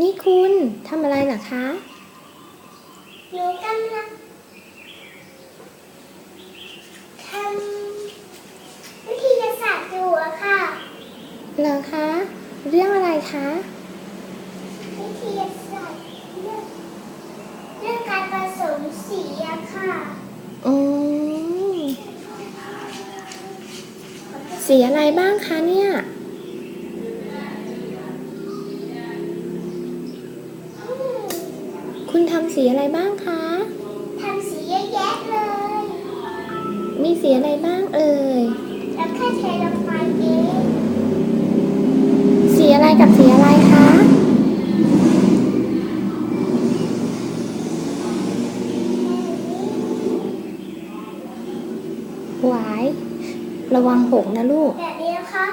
นี่คุณทำอะไรเหรอคะ หนูกำลังทำวิทยาศาสตร์อยู่อะค่ะ เหรอคะ เรื่องอะไรคะ วิทยาศาสตร์เรื่องเรื่องการผสมสีอะค่ะ อืม สีอะไรบ้างคะเนี่ย คุณทำสีอะไรบ้างคะ ทำสีเยอะแยะเลย มีสีอะไรบ้างเอ่ย แล้วแค่เทลงไปเองสีอะไรกับสีอะไรคะ หวาย ระวังหกนะลูก แบบนี้นะคะ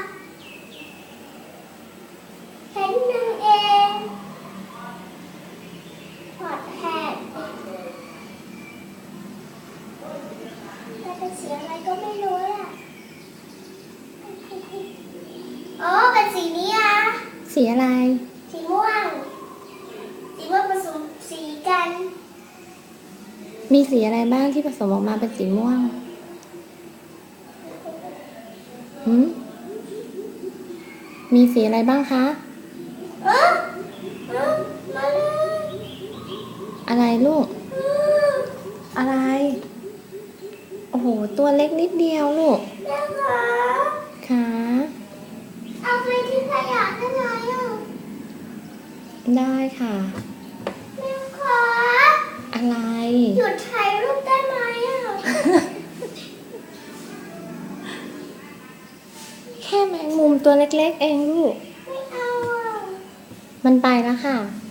แค่นึงเอง พอดแทน แต่เป็นสีอะไรก็ไม่รู้แหละอ๋อเป็นสีนี้อะ สีอะไร สีม่วง สีม่วงผสมสีกัน มีสีอะไรบ้างที่ผสมออกมาเป็นสีม่วงหืมมีสีอะไรบ้างคะเออเออมาเลยอะไรลูกเอออะไร โอ้โห ตัวเล็กนิดเดียวลูกแล้วเหรอค่ะเอาไปที่ขยะได้ไหมอะได้ค่ะแม่ขออะไร หยุดถ่ายรูปได้ไหมอะ แค่แมงมุมตัวเล็กๆเองลูก ไม่เอาอะ มันไปแล้วค่ะไ